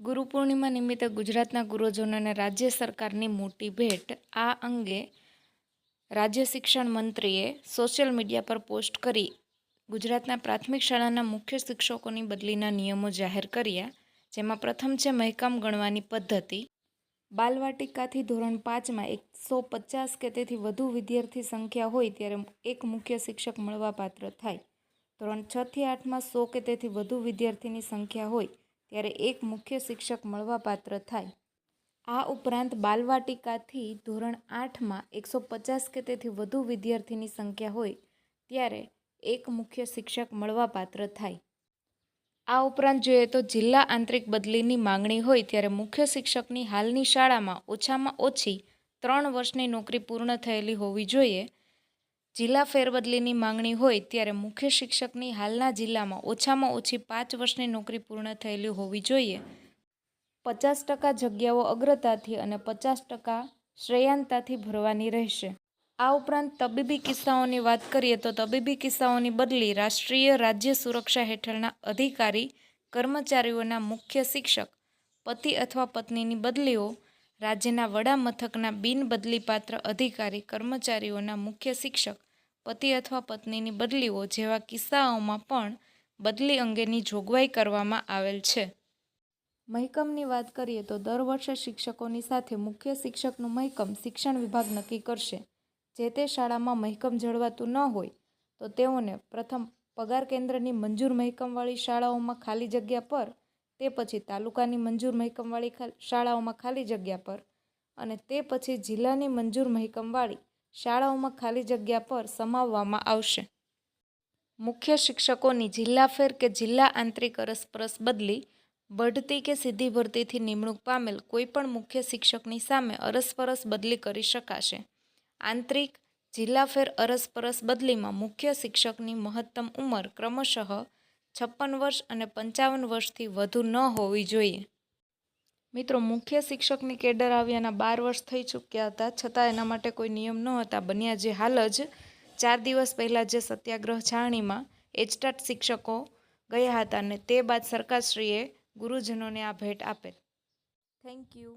ગુરુ પૂર્ણિમા નિમિત્તે ગુજરાતના ગુરુજનોને રાજ્ય સરકારની મોટી ભેટ. આ અંગે રાજ્ય શિક્ષણ મંત્રીએ સોશિયલ મીડિયા પર પોસ્ટ કરી ગુજરાતના પ્રાથમિક શાળાના મુખ્ય શિક્ષકોની બદલીના નિયમો જાહેર કર્યા, જેમાં પ્રથમ છે મહેકમ ગણવાની પદ્ધતિ. બાલવાટિકાથી ધોરણ પાંચમાં એકસો પચાસ કે તેથી વધુ વિદ્યાર્થી સંખ્યા હોય ત્યારે એક મુખ્ય શિક્ષક મળવાપાત્ર થાય. ધોરણ છથી આઠમાં સો કે તેથી વધુ વિદ્યાર્થીની સંખ્યા હોય ત્યારે એક મુખ્ય શિક્ષક મળવાપાત્ર થાય. આ ઉપરાંત બાલવાટિકાથી ધોરણ આઠમાં એકસો પચાસ કે તેથી વધુ વિદ્યાર્થીની સંખ્યા હોય, ત્યારે એક મુખ્ય શિક્ષક મળવાપાત્ર થાય. આ ઉપરાંત જોઈએ તો જિલ્લા આંતરિક બદલીની માંગણી હોય, ત્યારે મુખ્ય શિક્ષકની હાલની શાળામાં ઓછામાં ઓછી ત્રણ વર્ષની નોકરી પૂર્ણ થયેલી હોવી જોઈએ જિલ્લા ફેરબદલીની માંગણી હોય ત્યારે મુખ્ય શિક્ષકની હાલના જિલ્લામાં ઓછામાં ઓછી પાંચ વર્ષની નોકરી પૂર્ણ થયેલી હોવી જોઈએ. પચાસ ટકા જગ્યાઓ અગ્રતાથી અને પચાસ ટકા શ્રેયાંતાથી ભરવાની રહેશે. આ ઉપરાંત તબીબી કિસ્સાઓની વાત કરીએ તો તબીબી કિસ્સાઓની બદલી રાષ્ટ્રીય રાજ્ય સુરક્ષા હેઠળના અધિકારી, કર્મચારીઓના મુખ્ય શિક્ષક, પતિ અથવા પત્નીની બદલીઓ, રાજ્યના વડા મથકના બિન બદલીપાત્ર અધિકારી, કર્મચારીઓના મુખ્ય શિક્ષક પતિ અથવા પત્નીની બદલીઓ જેવા કિસ્સાઓમાં પણ બદલી અંગેની જોગવાઈ કરવામાં આવેલ છે. મહેકમની વાત કરીએ તો દર વર્ષે શિક્ષકોની સાથે મુખ્ય શિક્ષકનું મહેકમ શિક્ષણ વિભાગ નક્કી કરશે. જે તે શાળામાં મહેકમ જળવાતું ન હોય, તો તેઓને પ્રથમ પગાર કેન્દ્રની મંજૂર મહેકમવાળી શાળાઓમાં ખાલી જગ્યા પર, તે પછી તાલુકાની મંજૂર મહેકમવાળી શાળાઓમાં ખાલી જગ્યા પર અને તે પછી જિલ્લાની મંજૂર મહેકમવાળી શાળાઓમાં ખાલી જગ્યા પર સમાવવામાં આવશે. મુખ્ય શિક્ષકોની જિલ્લા ફેર કે જિલ્લા આંતરિક અરસપરસ બદલી બઢતી કે સીધી ભરતીથી નિમણૂક પામેલ કોઈપણ મુખ્ય શિક્ષકની સામે અરસપરસ બદલી કરી શકાશે. આંતરિક જિલ્લાફેર અરસપરસ બદલીમાં મુખ્ય શિક્ષકની મહત્તમ ઉંમર ક્રમશઃ છપ્પન વર્ષ અને પંચાવન વર્ષથી વધુ ન હોવી જોઈએ. મિત્રો, મુખ્ય શિક્ષકની કેડર આવ્યાના બાર વર્ષ થઈ ચૂક્યા હતા. છતાં એના માટે કોઈ નિયમ ન હતા બન્યા. જે હાલ જ ચાર દિવસ પહેલાં જે સત્યાગ્રહ છાણીમાં એચટાટ શિક્ષકો ગયા હતા અને તે બાદ સરકારશ્રીએ ગુરુજનોને આ ભેટ આપેલ. Thank you